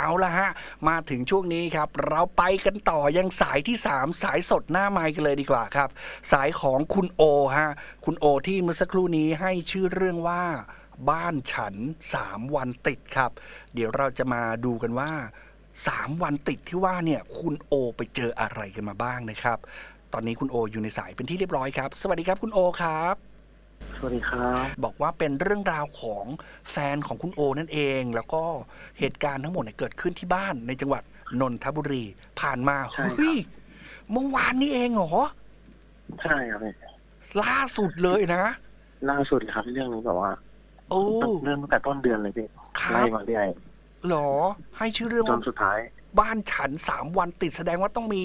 เอาละฮะ มาถึงช่วงนี้ครับ เราไปกันต่อยังสายที่ 3 สายสดหน้าไมค์กันเลยดีกว่าครับ สายของคุณโอฮะ คุณโอที่เมื่อสักครู่นี้ให้ชื่อเรื่องว่า บ้านฉัน 3 วันติดครับ เดี๋ยวเราจะมาดูกันว่า 3 วันติดที่ว่าเนี่ยคุณโอไปเจออะไรกันมาบ้างนะครับ ตอนนี้คุณโออยู่ในสายเป็นที่เรียบร้อยครับ สวัสดีครับคุณโอครับ สวัสดีครับบอกว่าเป็นเรื่องราวของแฟนของคุณโอนั่นเอง แล้วก็เหตุการณ์ทั้งหมดเนี่ยเกิดขึ้นที่บ้านในจังหวัดนนทบุรี ผ่านมาใช่ครับ เฮ้ยเมื่อวานนี้เองเหรอ ใช่ครับพี่ล่าสุดเลยนะ ล่าสุดเลยครับเรื่องนี้แบบว่าโอ้เรื่องตั้งแต่ต้นเดือนเลยพี่ครัไล่บมาเรื่อยเหรอ ให้ชื่อเรื่องจว่านสุดท้าย บ้านฉันสามวันติดแสดงว่าต้องมี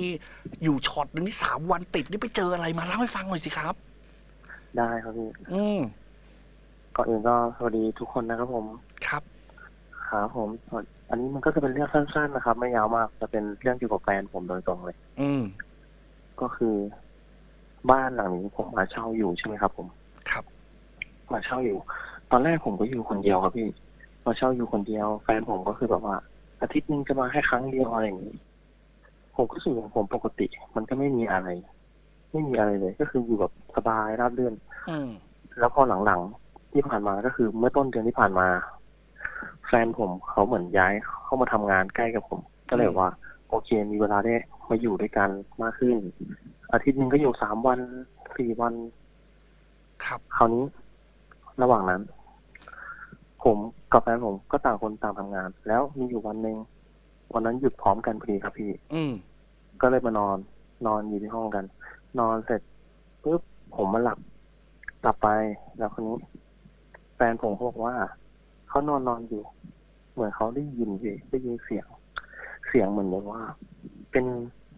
อยู่ช็อตหนึ่งที่สามวันติดนี่ไปเจออะไรมาเล่าให้ฟังหน่อยสิครับ ได้ครับพี่อืมก่อนอื่นก็สวัสดีทุกคนนะครับผมครับครับผมสวัสอันนี้มันก็จะเป็นเรื่องสั้นๆนะครับ ไม่ยาวมากจะเป็นเรื่องเกี่ยวกับแฟนผมโดยตรงเลย อืมก็คือ บ้านหลังนี้ผมมาเช่าอยู่ใช่ไหมครับ ผมครับ มาเช่าอยู่ ตอนแรกผมก็อยู่คนเดียวครับพี่มาเช่าอยู่คนเดียว แฟนผมก็คือแบบว่า อาทิตย์หนึงจะมาแค่ครั้งเดียวอะไรอย่างนี้ผมก็รู้สึกของผมปกติ มันก็ไม่มีอะไร ไม่มีอะไรเลย ก็คืออยู่แบบสบายราบเรื่อนอืมแล้วพอหลังๆที่ผ่านมาก็คือเมื่อต้นเดือนที่ผ่านมา แฟนผมเขาเหมือนย้ายเข้ามาทำงานใกล้กับผม ก็เลยว่า โอเคมีเวลาได้มาอยู่ด้วยกันมากขึ้น อาทิตย์หนึ่งก็อยู่สามวันสี่วัน ครับคราวนี้ ระหว่างนั้น ผมกับแฟนผมก็ต่างคนต่างทำงาน แล้วมีอยู่วันหนึ่งวันนั้นหยุดพร้อมกันพอดีครับพี่ อืมก็เลยมานอนนอนอยู่ที่ห้องกัน นอนเสร็จปุ๊บผมมาหลับหลับไปแล้วคนนี้แฟนผมเขาบอกว่าเขานอนนอนอยู่ เหมือนเขาได้ยินพี่ได้ยินเสียง เสียงเหมือนแบบว่า เป็น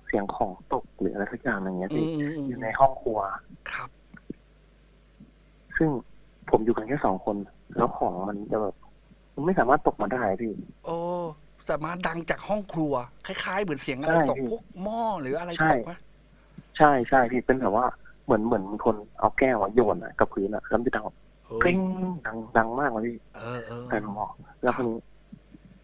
เสียงของตกหรืออะไรสักอย่างอย่างเงี้ยอืพี่มอืมอืมอยู่ในห้องครัวครับ ซึ่งผมอยู่กันแค่สองคน แล้วของมันจะแบบมันไม่สามารถตกมาได้พี่โอ้สามารถดังจากห้องครัว คล้าย ๆ เหมือนเสียงอะไรใช่ตกพี่พวกหม้อหรืออะไรใช่ตกไหม ใช่ใช่พี่เป็นแบบว่าเหมือนเหมือนมีคนเอาแก้วอะโยนอะกับพื้นอะแล้วมันจะดังเฮ้กริ๊ยงดังดังมากเลยพี่เออเออแฟนผมบอกแล้วคนนี้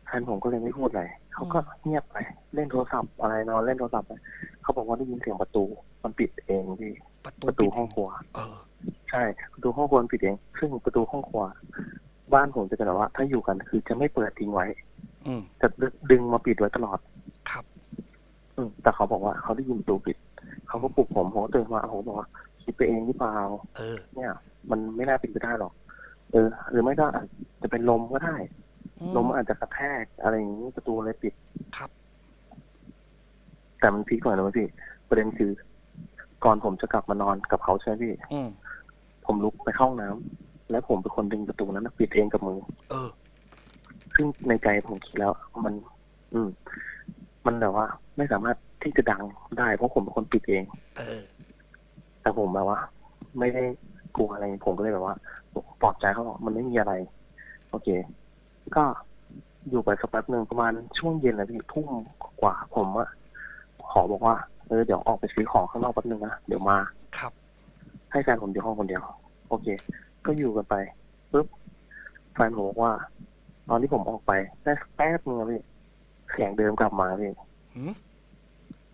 แฟนผมก็เลยไม่พูดอะไรเขาก็เงียบไป เล่นโทรศัพท์อะไรนอนเล่นโทรศัพท์ไปเขาบอกว่าได้ยินเสียงประตู มันปิดเองพี่ประตูประตูปิดห้องครัวเออ ใช่ ประตูห้องครัวมันปิดเอง ซึ่งประตูห้องครัวบ้านผมจะเป็นแบบว่า ถ้าอยู่กันคือจะไม่เปิดทิ้งไว้ อืมจะดึงมาปิดไว้ตลอด ครับ อืมแต่เขาบอกว่าเขาได้ยินประตูปิด เขาก็ปลุกผมผมก็ตื่นมาผมก็บอกว่าคิดไปเองหรือเปล่าเออ เนี่ย มันไม่น่าเป็นไปได้หรอก เออ หรือไม่ก็อาจจะเป็นลมก็ได้อืมลมอาจจะกระแทกอะไรอย่างนี้ประตูเลยปิดครับ แต่มันพีคกว่านะเว้ยพี่ประเด็นคือ ก่อนผมจะกลับมานอนกับเขาใช่ไหมพี่อืมผมลุกไปเข้าห้องน้ำแล้วผมเป็นคนดึงประตูนั้นนะปิดเองกับมือ เออ ซึ่งในใจผมคิดแล้ว มัน อืม มันแบบว่า ไม่สามารถ ที่จะดังได้เพราะผมเป็นคนปิดเอง เออ แต่ผมแบบว่า ไม่ได้กลัวอะไรผมก็เลยแบบว่าปลอบใจเขาบอกมันไม่มีอะไร โอเค ก็อยู่ไปสักแป๊บหนึ่งประมาณช่วงเย็นนะพี่ทุ่มกว่าผมอะขอบอกว่าเออเดี๋ยวออกไปซื้อของข้างนอกแป๊บนึงนะเดี๋ยวมาครับ ให้แฟนผมอยู่ห้องคนเดียว โอเค ก็อยู่กันไปปุ๊บแฟนผมบอกว่า ตอนที่ผมออกไปได้สักแป๊บนึงอะพี่เสียงเดิมกลับมาพี่หืม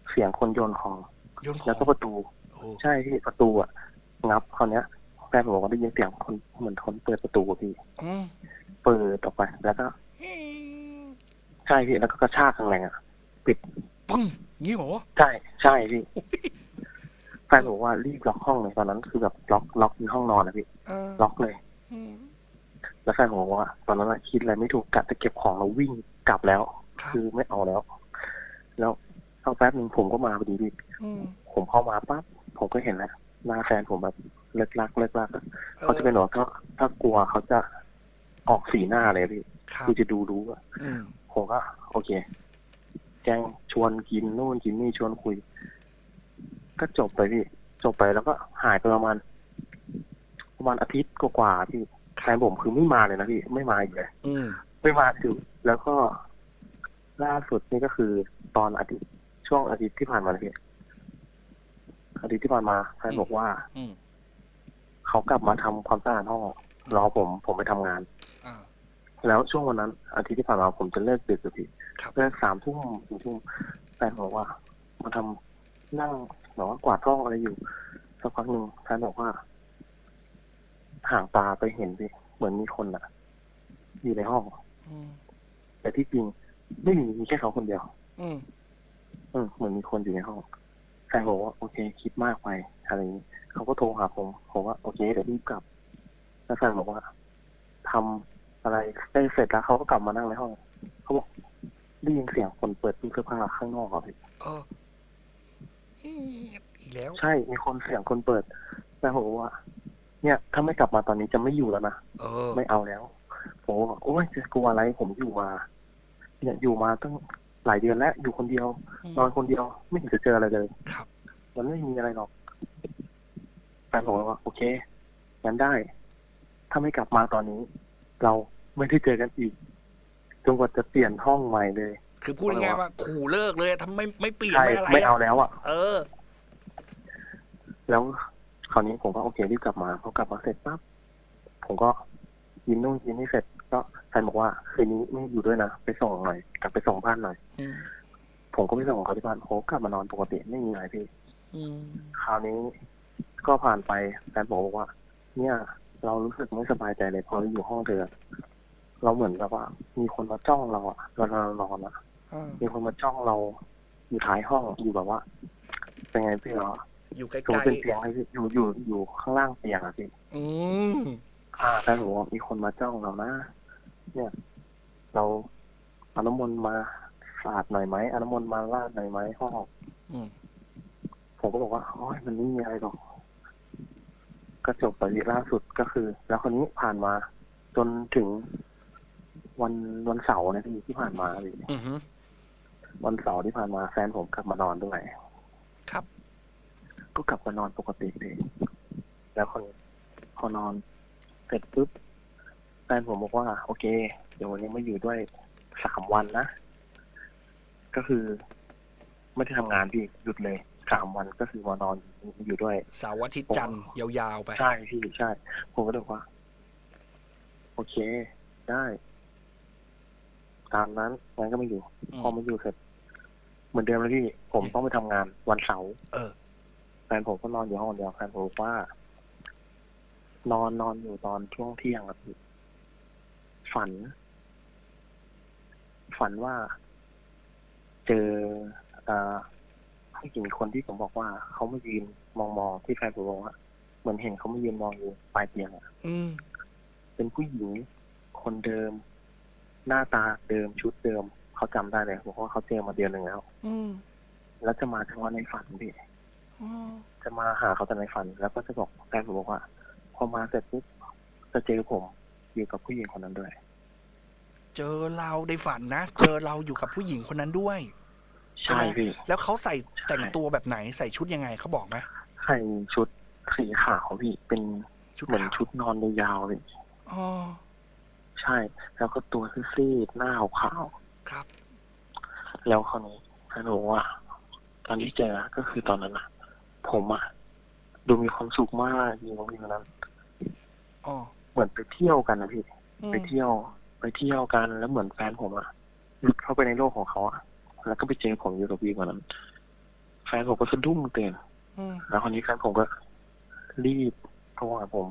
เสียงคนโยนของโยนขอแล้วงก็ประตูโอ้ใช่พี่ประตูอะงับคราวเนี้ยแฟนผมบอกว่าได้ยินเสียงคนเหมือนคนเปิดประตูอะพี่อืมเปิดออกไปแล้วก็ใช่พี่แล้วก็กระชากแรงๆอะปึ้งงี้เหรอใช่ใช่พี่แฟนผมบอกว่ารีบล็อกห้องเลยตอนนั้นคือแบบล็อกล็อกในห้องนอนนะพี่เออล็อกเลยอืมแล้วแฟนผมบอกว่า ตอนนั้นอะคิดอะไรไม่ถูกกะจะเก็บของแล้ววิ่งกลับแล้วครับคือไม่เอาแล้ว แล้ว สักแป๊บหนึ่งผมก็มาพอดีพี่อืมผมเข้ามาปั๊บผมก็เห็นแล้วหน้าแฟนผมแบบเลิกลักเลิกลักอะเขาจะเป็นหรอถ้าถ้ากลัวเขาจะออกสีหน้าเลยพี่ครับคือจะดูรู้อะอืมผมก็โอเค แจ้งชวนกินนู่นกินนี่ชวนคุย ก็จบไปพี่ จบไปแล้วก็หายไปประมาณประมาณอาทิตย์กว่าๆพี่แฟนผมคือไม่มาเลยนะพี่ไม่มาอีกเลยอืมไม่มาคือแล้วก็ล่าสุดนี่ก็คือตอนอาทิตย์ ช่วงอาทิตย์ที่ผ่านมาเลยพี่อาทิตย์ที่ผ่านมาแฟนบอกว่าอืมเขากลับมาทำความสะอาดห้องรอผมผมไปทำงาน อ่า แล้วช่วงวันนั้นอาทิตย์ที่ผ่านมาผมจะเลิกดึกอะพี่ครับ เลิกสามทุ่มสี่ทุ่มแฟนบอกว่า มาทำนั่งแบบว่ากวาดห้องอะไรอยู่สักพักหนึ่งแฟนบอกว่า ห่างตาไปเห็นพี่เหมือนมีคนอะอยู่ในห้อง อืมแต่ที่จริงไม่มีมีแค่เขาคนเดียว อืมเออเหมือนมีคนอยู่ในห้องแฟนบอกว่าโอเค คิดมากไปอะไรอย่างนี้เขาก็โทรหาผมผมว่าโอเคเดี๋ยวรีบกลับ แล้วแฟนบอกว่าทำอะไรได้เสร็จแล้วเขาก็กลับมานั่งในห้องเขาบอกได้ยินเสียงคนเปิดตู้เสื้อผ้าข้างนอกอะพี่เอออีกแล้ว ใช่มีคนเสียงคนเปิดแฟนผมบอกว่า เนี่ย ถ้าไม่กลับมาตอนนี้จะไม่อยู่แล้วนะเออไม่เอาแล้วผมก็บอกโอ้ยจะกลัวอะไรผมอยู่มาเนี่ยอยู่มาตั้ง หลายเดือนแล้วอยู่คนเดียวนอนคนเดียวไม่เห็นจะเจออะไรเลย ครับ มันไม่มีอะไรหรอกแฟนผมบอกว่า โอเคงั้นได้ ถ้าไม่กลับมาตอนนี้ เราไม่ได้เจอกันอีกจนกว่าจะเปลี่ยนห้องใหม่เลย คือพูดง่ายๆว่า ขู่เลิกเลยทำไมไม่เปลี่ยนใช่ไม่อะไรไม่เอาอะแล้วอะเออ แล้วคราวนี้ผมก็โอเครีบกลับมาพอกลับมาเสร็จปั๊บผมก็ยินนู่นยินนี่เสร็จก็ แฟนบอกว่าคืนนี้ไม่อยู่ด้วยนะไปส่งหน่อยกลับไปส่งบ้านหน่อยอืมผมก็ไปส่งเขาที่บ้านผมก็กลับมานอนปกติไม่มีอะไรพี่อืมคราวนี้ก็ผ่านไปแฟนผมบอกว่า เนี่ย เรารู้สึกไม่สบายใจเลยพอเราอยู่ห้องเธอเราเหมือนแบบว่า มีคนมาจ้องเราอะเวลาเรานอนอะอ่ามีคนมาจ้องเรา อยู่ท้ายห้องอยู่แบบว่า เป็นไงพี่เหรออยู่ใกสมมล้ติเป็นเตียงให้พี่อยู่อยู่อยู่ข้างล่างเตียงอะพี่ๆอืมอ่าแฟนผมบอกมีคนมาจ้องเรานะ เนี่ย เราเอาน้ำมนต์มาสาดหน่อยไหมเอาน้ำมนต์มาลาดหน่อยไหมห้องอืมผมก็บอกว่าโอ้ยมันไม่มีอะไรหรอกก็จบไปล่าสุดก็คือ แล้วคนนี้ผ่านมา จนถึงวันวันเสาร์นะพี่ที่ผ่านมาพี่อือฮึวันเสาร์ที่ผ่านมาแฟนผมกลับมานอนด้วยครับ ก็กลับมานอนปกติเลยแล้วคนพอนอนเสร็จปุ๊บแฟนผมบอกว่า โอเค เดี๋ยววันนี้มาอยู่ด้วยสามวันนะ ก็คือ ไม่ได้ทำงานพี่หยุดเลยสามวันก็คือมานอนอยู่ด้วยเสาร์อาทิตย์จันทร์ยาวๆไป ใช่พี่ใช่ ผมก็เลยบอกว่า โอเค ได้ ตามนั้นงั้นก็ไม่อยู่อืมพอมาอยู่เสร็จ เหมือนเดิมเลยพี่ ผมต้องไปทำงานวันเสาร์เออแฟนผมก็นอนอยู่ห้องเดียวแฟนผมบอกว่า นอนนอนอยู่ตอนช่วงเที่ยงอะพี่ ฝัน ฝันว่าเจอเอ่อผู้หญิงคนที่ผมบอกว่าเขามายืนมองมองๆที่แฟนผมบอกว่าเหมือนเห็นเขามายืนมองอยู่ปลายเตียงอะอืมเป็นผู้หญิงคนเดิม หน้าตาเดิมชุดเดิมเขาจำได้เลยบอกว่าเขาเจอมาเดือนหนึ่งแล้ว อืมแล้วจะมาเฉพาะในฝันพี่อ๋อจะมาหาเขาแต่ในฝัน แล้วก็จะบอกแฟนผมบอกว่า พอมาเสร็จปุ๊บจะเจอผม อยู่กับผู้หญิงคนนั้นด้วย เจอเราในฝันนะ เจอเราอยู่กับผู้หญิงคนนั้นด้วยใช่ใช่ไหมพี่แล้วเขาใส่ใช่แต่งตัวแบบไหนใส่ชุดยังไงเขาบอกไหมใส่ชุดสีขาวพี่เป็นชุดเหมือนขาวชุดนอนยาวๆเลยอ๋อใช่ แล้วก็ตัวซีดๆหน้าขาวครับๆแล้วคราวนี้แฟนผมว่าตอนที่เจอก็คือตอนนั้นนะผมอะดูมีความสุขมากอยู่ตรงนี้นั้นอ๋อเห มือนไปเที่ยวกันนะพี่อืมไปเที่ยว ไปเที่ยวกันแล้วเหมือนแฟนผมอะหลุดเข้าไปในโลกของเขาอะแล้วก็ไปเจอผมอยู่กับวีกว่านั้น แฟนผมก็สะดุ้งตื่นอืมแล้วคราวนี้แฟนผมก็รีบโทรหาผม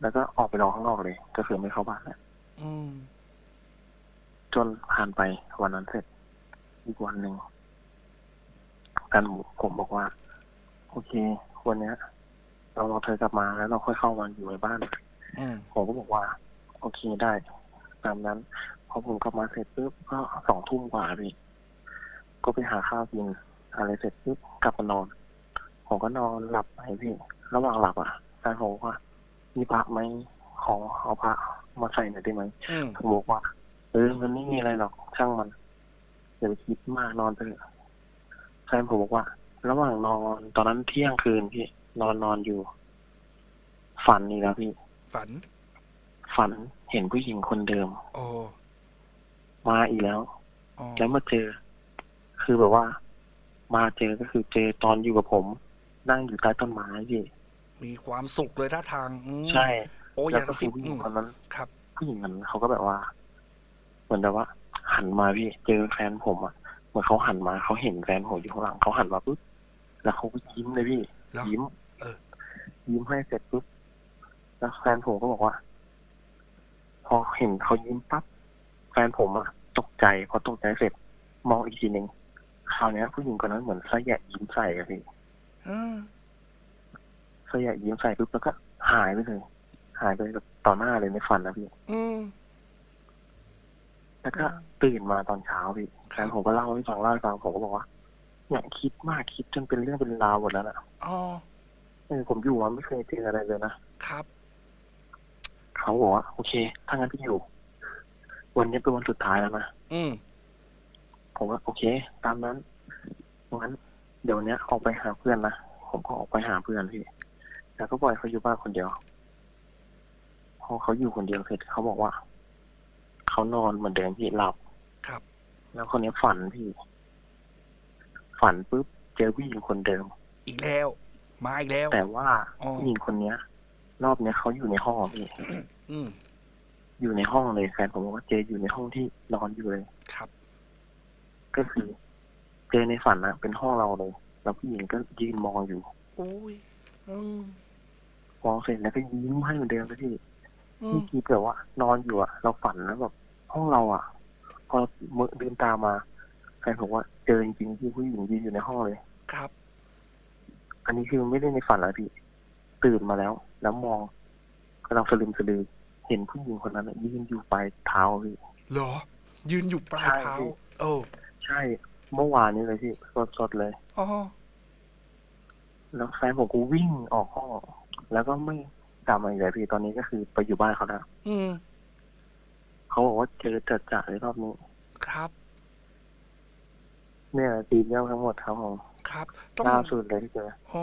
แล้วก็ออกไปรอข้างนอกเลย ก็คือไม่เข้าบ้านแล้วอืมจนผ่านไปวันนั้นเสร็จ อีกวันหนึ่งกันผมบอกว่า โอเควันเนี้ยเรารอเธอกลับมาแล้วเราค่อยเข้ามาอยู่ในบ้านอืม ผมก็บอกว่า โอเคได้ตามนั้น พอผมกลับมาเสร็จปุ๊บก็สองทุ่มกว่าพี่ก็ไปหาข้าวกินอะไรเสร็จปุ๊บกลับมานอน ผมก็นอนหลับไปพี่ระหว่างหลับอะแฟนผมบอกว่า มีพระไหมขอเอาพระมาใส่หน่อยได้ไหมอืมผมบอกว่าเออมันไม่มีอะไรหรอกช่างมันอย่าไปคิดมากนอนไปเถอะแฟนผมบอกว่า ระหว่างนอนตอนนั้นเที่ยงคืนพี่นอนนอนอยู่ ฝันนี่แล้วพี่ ฝัน ฝันเห็นผู้หญิงคนเดิม โอ้มาอีกแล้วอ๋อแล้วมาเจอ คือแบบว่า มาเจอก็คือเจอตอนอยู่กับผม นั่งอยู่ใต้ต้นไม้พี่มีความสุขเลยท่าทางอืมใช่ โอ้อแล้วยากก็กระคืซิอบผู้หอืญิงมคนนั้นครับ ผู้หญิงนั้นเขาก็แบบว่า เหมือนแบบว่า หันมาพี่เจอแฟนผมอะเหมือนเขาหันมาเขาเห็นแฟนผมอยู่ข้างหลังเขาหันมาปุ๊บแล้วเขาก็ยิ้มเลยพี่แล้วยิ้มเออยิ้มให้เสร็จปุ๊บ แล้วแฟนผมก็บอกว่า พอเห็นเขายิ้มปั๊บแฟนผมอะตกใจพอตกใจเสร็จ มองอีกทีหนึ่งคราวเนี้ยผู้หญิงคนนั้นเหมือนสยะยิ้มใส่อะพี่เออสยะยิ้มใส่ปุ๊บแล้วก็ หายไปเลยหายไปแบบต่อหน้าเลยในฝันนะพี่อืมแล้วก็อืมตื่นมาตอนเช้าพี่คแฟรับนผมก็เล่าให้ฟังเล่าให้ฟังผมก็บอกว่าเนี่ยคิดมากคิดจนเป็นเรื่องเป็นราวหมดแล้วน่ะอ๋อเออผมอยู่มาไม่เคยเจออะไรเลยนะครับ เขาบอกว่าโอเคถ้างั้นพี่อยู่ วันนี้เป็นวันสุดท้ายแล้วนะอืมผมว่าโอเค ตามนั้นงั้น เดี๋ยววันเนี้ยออกไปหาเพื่อนนะผมก็ออกไปหาเพื่อนพี่แล้วก็ปล่อยเขาอยู่บ้านคนเดียวพอเขาอยู่คนเดียวเสร็จเขาบอกว่าเขานอนเหมือนเดิมพี่หลับครับ แล้วคนนี้ฝันพี่ ฝันปุ๊บเจอผู้หญิงคนเดิม อีกแล้ว มาอีกแล้ว แต่ว่าอ๋อผู้หญิงคนเนี้ย รอบเนี้ยเขาอยู่ในห้องพี่ อืมอยู่ในห้องเลยแฟนผมบอกว่าเจออยู่ในห้องที่นอนอยู่เลย ครับ ก็คือเจอในฝันนะเป็นห้องเราเลย แล้วผู้หญิงก็ยืนมองอยู่โอ้ยอืมมองเสร็จแล้วก็ยิ้มให้เหมือนเดิมเลยพี่อืมนี่คิดแบบว่านอนอยู่อะเราฝันแล้วแบบห้องเราอะพอมือลืมตามาแฟนผมว่าเจอจริงๆที่ผู้หญิงยืนอยู่ในห้องเลย ครับ อันนี้คือไม่ได้ในฝันแล้วพี่ตื่นมาแล้ว แล้วมอง กำลังสลึมสลือเห็นผู้หญิงคนนั้นนะยืนอยู่ปลายเท้าพี่เหรอ ยืนอยู่ปลายใช่เท้าพี่เออใช่ เมื่อวานนี้เลยพี่สดๆเลยอ๋อแล้วแฟนผมก็วิ่งออกห้องแล้วก็ไม่กลับมาอีกเลยพี่ตอนนี้ก็คือไปอยู่บ้านเขาแล้วอืมเขาบอกว่าเจอจัดจ่าในรอบนี้ ครับ เนี่ยตีเย้าทั้งหมดครับผม ครับต้องล่าสุดเลยที่เจอโอ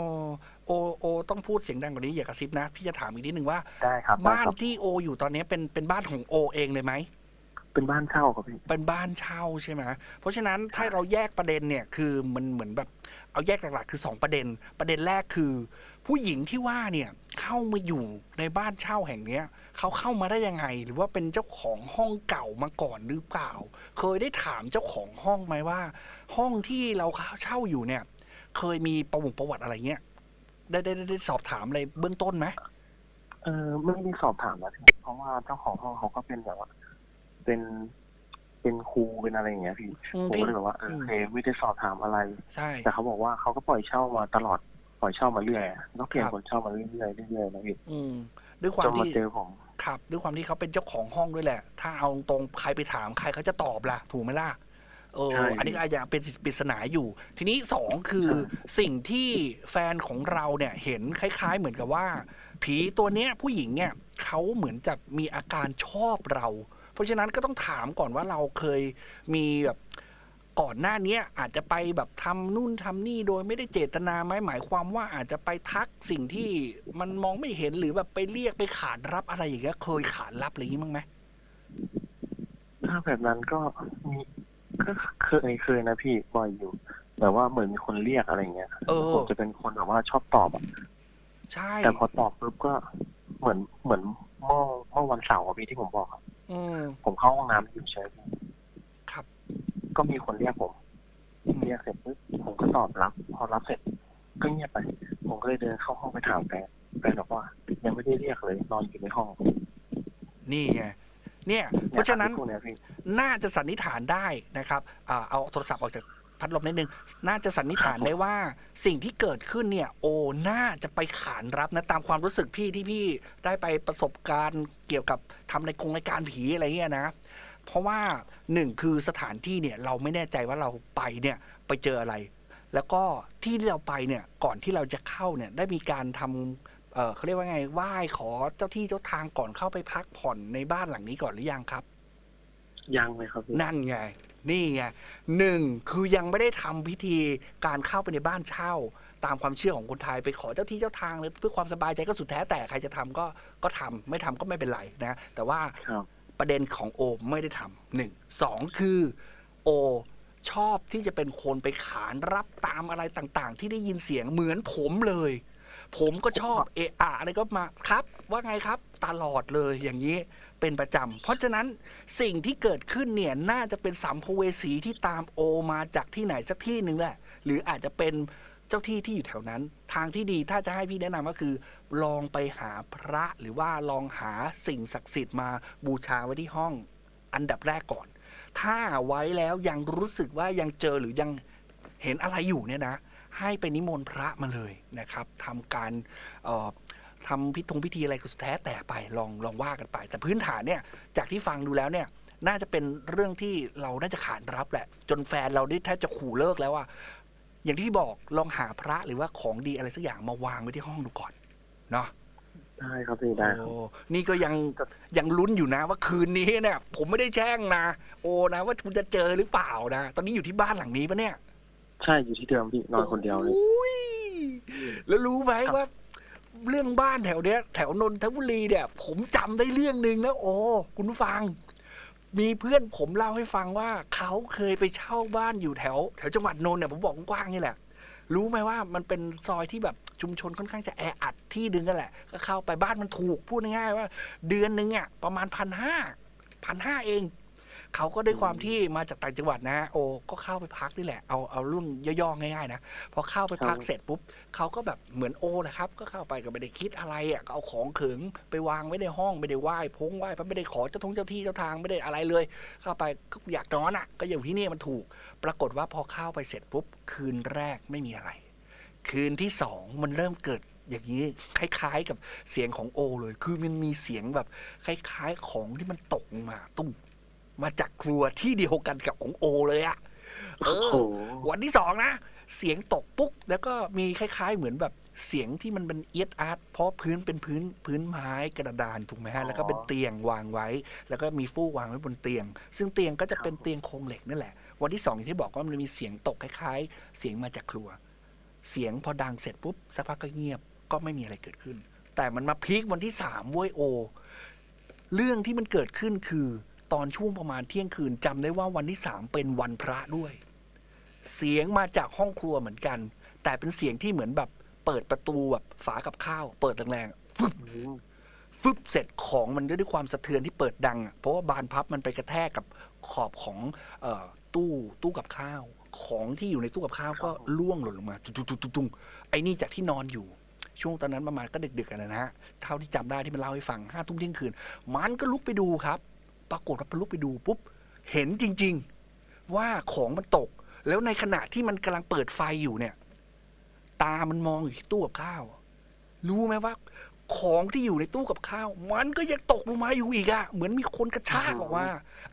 โอโอ ต้องพูดเสียงดังกว่านี้อย่ากระซิบนะ พี่จะถามอีกนิดหนึ่งว่า ได้ครับได้บ้านครับที่โอ อยู่ตอนนี้เป็นเป็นบ้านของโอเองเลยไหมเป็นบ้านเช่าครับพี่เป็นบ้านเช่าใช่ไหมเพราะฉะนั้นถ้าเราแยกประเด็นเนี่ยคือมันเหมือนแบบเอาแยกหลักๆคือสองประเด็น ประเด็นแรกคือ ผู้หญิงที่ว่าเนี่ยเข้ามาอยู่ในบ้านเช่าแห่งเนี้ยเขาเข้ามาได้ยังไง หรือว่าเป็นเจ้าของห้องเก่ามาก่อนหรือเปล่า เคยได้ถามเจ้าของห้องไหมว่า ห้องที่เราเช่าอยู่เนี่ย เคยมีประวัติประวัติอะไรเงี้ยได้ได้ได้ได้สอบถามอะไรเบื้องต้นไหมเออไม่ได้สอบถามนะพี่เพราะว่าเจ้าของห้องเขาก็เป็นแบบว่า เป็นเป็นครูเป็นอะไรอย่างเงี้ยพี่อืมผมก็เลยแบบว่าเออโอเคไม่ได้สอบถามอะไรใช่แต่เขาบอกว่าเขาก็ปล่อยเช่ามาตลอดปล่อยเช่ามาเรื่อยก็เปลี่ยนครับคนเช่ามาเรื่อยๆเรื่อยๆนะพี่อืมด้วยความจนมาที่เจอผมครับ ด้วยความที่เขาเป็นเจ้าของห้องด้วยแหละ ถ้าเอาตรงๆใครไปถามใครเขาจะตอบล่ะ ถูกไหมล่ะ เออ ใช่ อันนี้อาจจะเป็นปริศนาอยู่ ทีนี้สองคือใช่สิ่งที่แฟนของเราเนี่ยเห็นคล้าย ๆ เหมือนกับว่า ผีตัวเนี้ยผู้หญิงเนี่ยเขาเหมือนจะมีอาการชอบเรา เพราะฉะนั้นก็ต้องถามก่อนว่าเราเคยมีแบบก่อนหน้าเนี้ยอาจจะไปแบบทำนู่นทำนี่โดยไม่ได้เจตนาไหมหมายความว่าอาจจะไปทักสิ่งที่มันมองไม่เห็นหรือแบบไปเรียกไปขานรับอะไรอย่างเงี้ยเคยขานรับอะไรอย่างงี้มั้างไหมถ้าแบบนั้นก็มี ก็เคยเคยนะพี่บ่อยอยู่ แบบว่าเหมือนมีคนเรียกอะไรอย่างเงี้ยเออ ผมจะเป็นคนแบบว่าชอบตอบอะใช่แต่พอตอบปุ๊บก็เหมือนเหมือนเมื่อเมื่อวันเสาร์อะพี่ที่ผมบอกอะอืม ผมเข้าห้องน้ำอยู่ใช่ไหมพี่ครับ ก็มีคนเรียกผมอืมเรียกเสร็จปุ๊บผมก็ตอบรับ พอรับเสร็จ ก็เงียบไป ผมก็เลยเดินเข้าห้องไปถามแฟนแฟนบอกว่ายังไม่ได้เรียกเลยนอนอยู่ในห้อง นี่ไง เนี่ยเพราะฉะนั้นพวกเนี้ยพี่น่าจะสันนิษฐานได้นะครับอ่าเอาโทรศัพท์ออกจากพัดลมนิดนึง น่าจะสันนิษฐานได้ว่าสิ่งที่เกิดขึ้นเนี่ย โอน่าจะไปขานรับนะ ตามความรู้สึกพี่ที่พี่ได้ไปประสบการณ์เกี่ยวกับทำในกรงรายการผีอะไรเงี้ยนะ เพราะว่าหนึ่งคือสถานที่เนี่ยเราไม่แน่ใจว่าเราไปเนี่ยไปเจออะไร แล้วก็ที่ที่เราไปเนี่ยก่อนที่เราจะเข้าเนี่ยได้มีการทำ เอ่อเขาเรียกว่าไงไหว้ขอเจ้าที่เจ้าทางก่อนเข้าไปพักผ่อนในบ้านหลังนี้ก่อนหรือยังครับ ยังเลยครับพี่นั่นไง นี่ไงหนึ่งคือยังไม่ได้ทำพิธีการเข้าไปในบ้านเช่า ตามความเชื่อของคนไทยไปขอเจ้าที่เจ้าทางเลยเพื่อความสบายใจก็สุดแท้แต่ใครจะทำก็ก็ทำไม่ทำก็ไม่เป็นไรนะแต่ว่าครับประเด็นของโอไม่ได้ทำหนึ่งสองคือ โอชอบที่จะเป็นคนไปขานรับตามอะไรต่างๆ ที่ได้ยินเสียงเหมือนผมเลย ผมก็ชอบเอะอะอะไรก็มาครับ ว่าไงครับตลอดเลยอย่างนี้เป็นประจำ เพราะฉะนั้นสิ่งที่เกิดขึ้นเนี่ยน่าจะเป็นสัมภเวสีที่ตามโอมาจากที่ไหนสักที่หนึ่งแหละ หรืออาจจะเป็นเจ้าที่ที่อยู่แถวนั้น ทางที่ดีถ้าจะให้พี่แนะนำก็คือ ลองไปหาพระหรือว่าลองหาสิ่งศักดิ์สิทธิ์มาบูชาไว้ที่ห้อง อันดับแรกก่อน ถ้าไว้แล้วยังรู้สึกว่ายังเจอหรือยังเห็นอะไรอยู่เนี่ยนะ ให้ไปนิมนต์พระมาเลยนะครับทำการเอ่อทำพิธงพิธีอะไรก็สุดแท้แต่ไปลองลองว่ากันไป แต่พื้นฐานเนี่ยจากที่ฟังดูแล้วเนี่ยน่าจะเป็นเรื่องที่เราน่าจะขานรับแหละ จนแฟนเราได้แทบจะขู่เลิกแล้วว่าอย่างที่บอกลองหาพระหรือว่าของดีอะไรสักอย่างมาวางไว้ที่ห้องดูก่อนเนาะได้ครับพี่ได้ครับโอ้นี่ก็ยังยังลุ้นอยู่นะ ว่าคืนนี้เนี่ย ผมไม่ได้แช่งนะ โอ้นะว่าคุณจะเจอหรือเปล่านะ ตอนนี้อยู่ที่บ้านหลังนี้ปะเนี่ย ใช่อยู่ที่เดิมพี่นอนคนเดียวเลยโอ้ยแล้วรู้ไหมครับว่า เรื่องบ้านแถวเนี้ย แถวนนทบุรีเนี่ย ผมจำได้เรื่องหนึ่งนะโอ้คุณผู้ฟัง มีเพื่อนผมเล่าให้ฟังว่า เขาเคยไปเช่าบ้านอยู่แถว แถวจังหวัดนนท์เนี่ยผมบอกกว้างๆนี่แหละรู้ไหมว่ามันเป็นซอยที่แบบชุมชนค่อนข้างจะแออัดที่ดึงกันแหละ ก็เข้าไปบ้านมันถูกพูดง่ายๆว่า เดือนหนึงอะประมาณพันห้าพันห้าเอง เขาก็ด้วยความที่มาจากต่างจังหวัดนะโอ้ก็เข้าไปพักนี่แหละเอาเอาเรื่องย่อๆง่ายๆนะพอเข้าไปพักเสร็จปุ๊บเขาก็แบบเหมือนโอนะครับ ก็เข้าไปก็ไม่ได้คิดอะไรอะก็เอาของขึงไปวางไว้ในห้องไม่ได้ไหว้พงไหว้พระไม่ได้ขอเจ้าทงเจ้าที่เจ้าทางไม่ได้อะไรเลย เข้าไปก็อยากนอนอะ ก็อยู่ที่นี่มันถูก ปรากฏว่าพอเข้าไปเสร็จปุ๊บคืนแรกไม่มีอะไร คืนที่สองมันเริ่มเกิดอย่างนี้คล้าย ๆ กับเสียงของโอ เลย คือมันมีเสียงแบบคล้าย ๆ ของที่มันตกมาตุ้ม มาจากครัวที่เดียวกันกับของโอเลยอะเอโอ้อโหวันที่สองนะ เสียงตกปุ๊ก แล้วก็มีคล้าย ๆ เหมือนแบบเสียงที่มันเป็นเอียดอาร์ตเพราะพื้นเป็นพื้นพื้นไม้กระดานถูกไหมฮะแล้วก็เป็นเตียงวางไว้ แล้วก็มีฟูกวางไว้บนเตียง ซึ่งเตียงก็จะเป็นเตียงโครงเหล็กนั่นแหละ วันที่สองอย่างที่บอกว่ามันมีเสียงตกคล้าย ๆ เสียงมาจากครัว เสียงพอดังเสร็จปุ๊บสักพักก็เงียบก็ไม่มีอะไรเกิดขึ้น แต่มันมาพีควันที่สามเว้ยโอ เรื่องที่มันเกิดขึ้นคือ ตอนช่วงประมาณเที่ยงคืนจำได้ว่าวันที่สามเป็นวันพระด้วย เสียงมาจากห้องครัวเหมือนกัน แต่เป็นเสียงที่เหมือนแบบ เปิดประตูแบบฝากับข้าว เปิดแรงๆฟึบอืมฟึบเสร็จของมันก็ด้วยความสะเทือนที่เปิดดังอะเพราะว่าบานพับมันไปกระแทกกับขอบของเอ่อตู้ตู้กับข้าว ของที่อยู่ในตู้กับข้าวก็ล่วงหล่นลงมาตุ้งตุ้งตุ้งตุ้งไอ้นี่จากที่นอนอยู่ช่วงตอนนั้นประมาณก็ดึกๆกันนะฮะ เท่าที่จำได้ที่มันเล่าให้ฟังห้าทุ่มเที่ยงคืน มันก็ลุกไปดูครับ ปรากฏว่าพอลุกไปดูปุ๊บเห็นจริง ๆ ว่าของมันตก แล้วในขณะที่มันกำลังเปิดไฟอยู่เนี่ย ตามันมองอยู่ที่ตู้กับข้าว รู้ไหมว่าของที่อยู่ในตู้กับข้าว มันก็ยังตกลงมาอยู่อีกอะเหมือนมีคนกระชากออกมา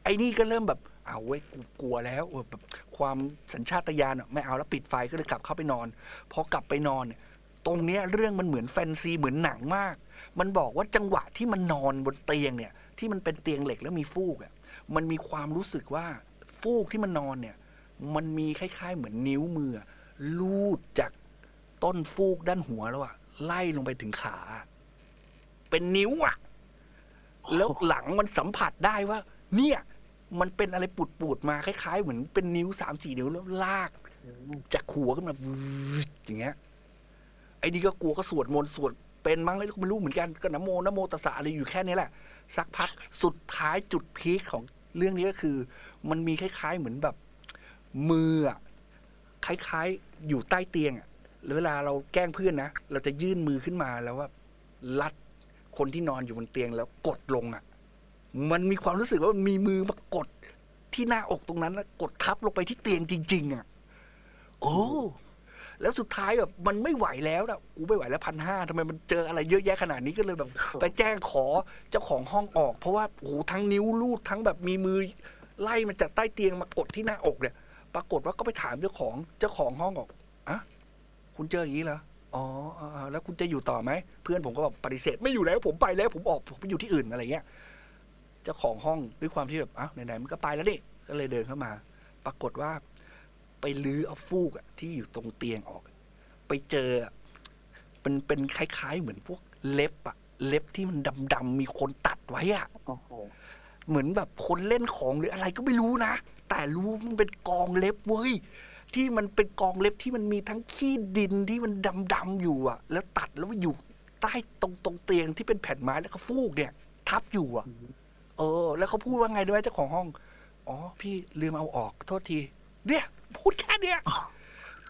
ไอ้นี่ก็เริ่มแบบเอาเว้ยกูกลัวแล้วแบบความสัญชาตญาณไม่เอาแล้วปิดไฟก็เลยกลับเข้าไปนอนพอกลับไปนอนเนี่ยตรงเนี้ยเรื่องมันเหมือนแฟนซีเหมือนหนังมาก มันบอกว่าจังหวะที่มันนอนบนเตียงเนี่ย ที่มันเป็นเตียงเหล็กแล้วมีฟูกอะมันมีความรู้สึกว่าฟูกที่มันนอนเนี่ย มันมีคล้าย ๆ เหมือนนิ้วมือลูดจากต้นฟูกด้านหัวแล้วอะไล่ลงไปถึงขา เป็นนิ้วอะแล้วหลังมันสัมผัสได้ว่า เนี่ย มันเป็นอะไรปูดๆมาคล้าย ๆ เหมือนเป็นนิ้วสามสี่นิ้วแล้วลาก จากหัวขึ้นมาอย่างเงี้ยไอ้นี่ก็กลัวก็สวดมนต์สวด เป็นมั้งไม่รู้เหมือนกันก็นโมนโมตสสะอะไรอยู่แค่นี้แหละ สักพักสุดท้ายจุดพีคของเรื่องนี้ก็คือ มันมีคล้าย ๆ เหมือนแบบ มืออะคล้าย ๆ อยู่ใต้เตียงอะแล้วเวลาเราแกล้งเพื่อนนะเราจะยื่นมือขึ้นมาแล้วว่ารัดคนที่นอนอยู่บนเตียงแล้วกดลงอะมันมีความรู้สึกว่ามันมีมือมากดที่หน้าอกตรงนั้นแล้วกดทับลงไปที่เตียงจริง ๆอะโอ้ แล้วสุดท้ายแบบมันไม่ไหวแล้วนะกูไม่ไหวแล้วพันห้าทำไมมันเจออะไรเยอะแยะขนาดนี้ก็เลยแบบ ไปแจ้งขอเจ้าของห้องออก เพราะว่าโอ้โหทั้งนิ้วลูดทั้งแบบมีมือไล่มาจากใต้เตียงมากดที่หน้าอกเนี่ย ปรากฏว่าก็ไปถามเจ้าของเจ้าของห้องบอกอะคุณเจออย่างนี้เหรออ๋ออ่าๆแล้วคุณจะอยู่ต่อไหมเพื่อนผมก็บอกปฏิเสธไม่อยู่แล้วผมไปแล้วผมออกผมไปอยู่ที่อื่นอะไรเงี้ยเจ้าของห้องด้วยความที่แบบอ้าวไหนๆมันก็ไปแล้วนี่ก็เลยเดินเข้ามา ปรากฏว่า ไปลื้อเอาฟูกอะที่อยู่ตรงเตียงออก ไปเจออะเป็นเป็นคล้าย ๆ เหมือนพวกเล็บอะเล็บที่มันดำๆมีคนตัดไว้อะโอ้โหเหมือนแบบคนเล่นของหรืออะไรก็ไม่รู้นะ แต่รู้มันเป็นกองเล็บเว้ยที่มันเป็นกองเล็บที่มันมีทั้งขี้ดินที่มันดำๆอยู่อะ แล้วตัดแล้วอยู่ใต้ตรงตรงเตียงที่เป็นแผ่นไม้แล้วก็ฟูกเนี่ย ทับอยู่อะ เออ แล้วเขาพูดว่าไงด้วยเจ้าของห้อง อ๋อ พี่ลืมเอาออกโทษที เนี่ย พูดแค่เนี้ย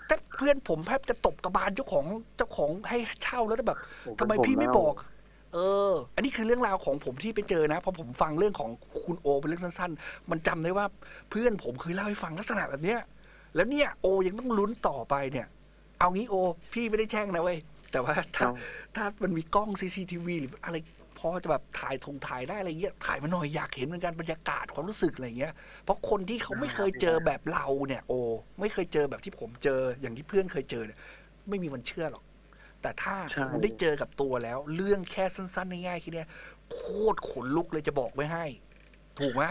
แต่เพื่อนผมแทบจะตบกระบาลเจ้าของเจ้าของให้เช่าแล้วแบบทำไมพี่ไม่บอก เออ อันนี้คือเรื่องราวของผมที่ไปเจอนะพอผมฟังเรื่องของคุณโอเป็นเรื่องสั้นๆ มันจำได้ว่าเพื่อนผมเคยเล่าให้ฟังลักษณะแบบเนี้ยแล้วเนี่ยโอยังต้องลุ้นต่อไปเนี่ย เอางี้โอ พี่ไม่ได้แช่งนะเว้ยแต่ว่าถ้าเอาถ้ามันมีกล้อง CCTV หรืออะไร พอจะแบบถ่ายทงถ่ายได้อะไรเงี้ยถ่ายมาหน่อยอยากเห็นเหมือนกันบรรยากาศความรู้สึกอะไรเงี้ย เพราะคนที่เขาไม่เคยเจอแบบเราเนี่ย โอไม่เคยเจอแบบที่ผมเจออย่างที่เพื่อนเคยเจอเนี่ยไม่มีวันเชื่อหรอก แต่ถ้าใช่คุณได้เจอกับตัวแล้ว เรื่องแค่สั้นๆง่ายๆแค่เนี้ยโคตรขนลุกเลยจะบอกไว้ให้ ถูกไหม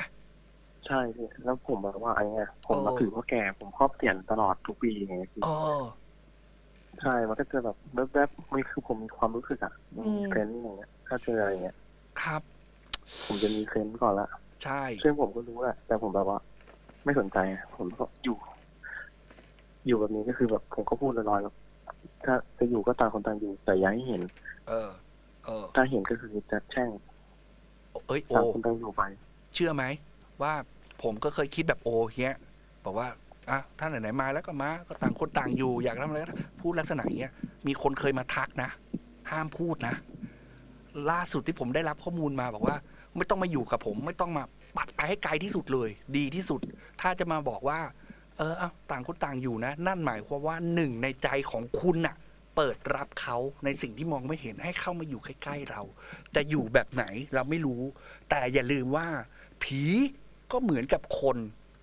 ใช่พี่แล้วผมแบบว่าไอ้เงี้ยผมมาเออถือว่าแก่ผมครอบเปลี่ยนตลอดทุกปีไงพี่เออ ใช่ มันก็จะแบบแวบๆไม่คือผมมีความรู้สึกอะอืมมีเซนส์อย่างเงี้ยถ้าเจออะไรเงี้ย ครับ ผมจะมีเซนส์ก่อนละ ใช่ ซึ่งผมก็รู้แหละ แต่ผมแบบว่า ไม่สนใจอะผมก็อยู่ อยู่แบบนี้ก็คือแบบผมก็พูดลอยๆแบบถ้าจะอยู่ก็ต่างคนต่างอยู่ แต่อย่าให้เห็น เออ เออ ถ้าเห็นก็คือจะแช่งเอ้ยโอต่างคนต่างอยู่ไป เชื่อไหมว่าผมก็เคยคิดแบบโอเงี้ย บอกว่า อะถ้าไหนๆมาแล้วก็มาก็ต่างคนต่างอยู่อยากทำอะไรก็พูดลักษณะอย่างเงี้ยมีคนเคยมาทักนะ ห้ามพูดนะ ล่าสุดที่ผมได้รับข้อมูลมาบอกว่า ไม่ต้องมาอยู่กับผม ไม่ต้องมาปัดไปให้ไกลที่สุดเลย ดีที่สุด ถ้าจะมาบอกว่า เออเอาต่างคนต่างอยู่นะ นั่นหมายความว่าหนึ่งในใจของคุณน่ะ เปิดรับเขาในสิ่งที่มองไม่เห็นให้เข้ามาอยู่ใกล้ๆเรา จะอยู่แบบไหนเราไม่รู้ แต่อย่าลืมว่า ผีก็เหมือนกับคน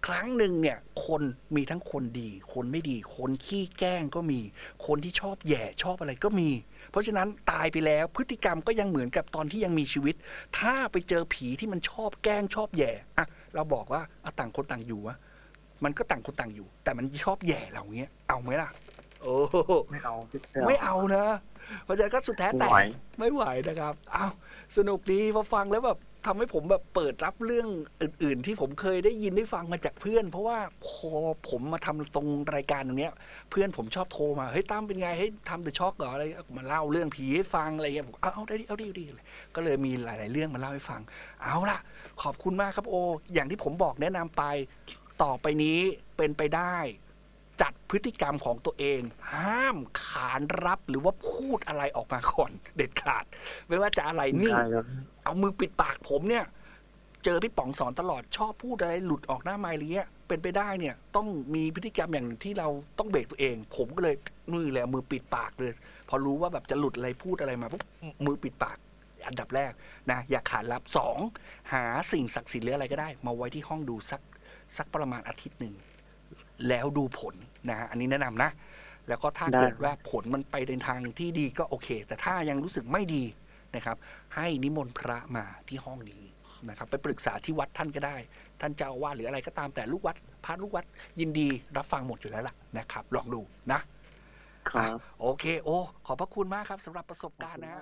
ครั้งหนึ่งเนี่ยคนมีทั้งคนดี คนไม่ดี คนขี้แกล้งก็มี คนที่ชอบแหย่ชอบอะไรก็มี เพราะฉะนั้นตายไปแล้วพฤติกรรมก็ยังเหมือนกับตอนที่ยังมีชีวิต ถ้าไปเจอผีที่มันชอบแกล้งชอบแหย่อะเราบอกว่าอะต่างคนต่างอยู่วะมันก็ต่างคนต่างอยู่ แต่มันชอบแหย่เราเงี้ยเอาไหมล่ะโอ้ไม่เอาพี่ไม่เอานะเพราะฉะนั้นก็สุดแท้ไม่แต่ไหวไม่ไหวนะครับอ้าวสนุกดีพอฟังแล้วแบบ ทำให้ผมแบบเปิดรับเรื่องอื่น ๆ ที่ผมเคยได้ยินได้ฟังมาจากเพื่อน เพราะว่าพอผมมาทำตรงรายการตรงนี้ย เพื่อนผมชอบโทรมาเฮ้ยตั้มเป็นไงเฮ้ยทำเดอะช็อกเหรออะไรมาเล่าเรื่องผีให้ฟังอะไรเงี้ยผมเอาเอาได้ดิเอาดิเอาดิก็เลยมีหลาย ๆ เรื่องมาเล่าให้ฟัง เอาล่ะ ขอบคุณมากครับโอ อย่างที่ผมบอกแนะนำไปต่อไปนี้เป็นไปได้ จัดพฤติกรรมของตัวเอง ห้ามขานรับหรือว่าพูดอะไรออกมาก่อน เด็ดขาด ไม่ว่าจะอะไรนิ่งใช่ครับเอามือปิดปากผมเนี่ย เจอพี่ป๋องสอนตลอดชอบพูดอะไรหลุดออกหน้าไมค์อะไรเงี้ยเป็นไปได้เนี่ย ต้องมีพฤติกรรมอย่างหนึ่งที่เราต้องเบรกตัวเอง ผมก็เลยมือเลยเอามือปิดปากเลย พอรู้ว่าแบบจะหลุดอะไรพูดอะไรมาปุ๊บมือปิดปากอันดับแรกนะอย่าขานรับสองหาสิ่งศักดิ์สิทธิ์หรืออะไรก็ได้ มาไว้ที่ห้องดูสักสักประมาณอาทิตย์หนึ่ง แล้วดูผลนะฮะอันนี้แนะนำนะ แล้วก็ถ้าได้เกิดว่าผลมันไปในทางที่ดีก็โอเค แต่ถ้ายังรู้สึกไม่ดีนะครับ ให้นิมนต์พระมาที่ห้องนี้นะครับ ไปปรึกษาที่วัดท่านก็ได้ ท่านเจ้าอาวาสหรืออะไรก็ตามแต่ลูกวัดพระลูกวัดยินดีรับฟังหมดอยู่แล้วล่ะนะครับ ลองดูนะครับ โอเค โอ้ ขอบพระคุณมากครับสำหรับประสบการณ์นะ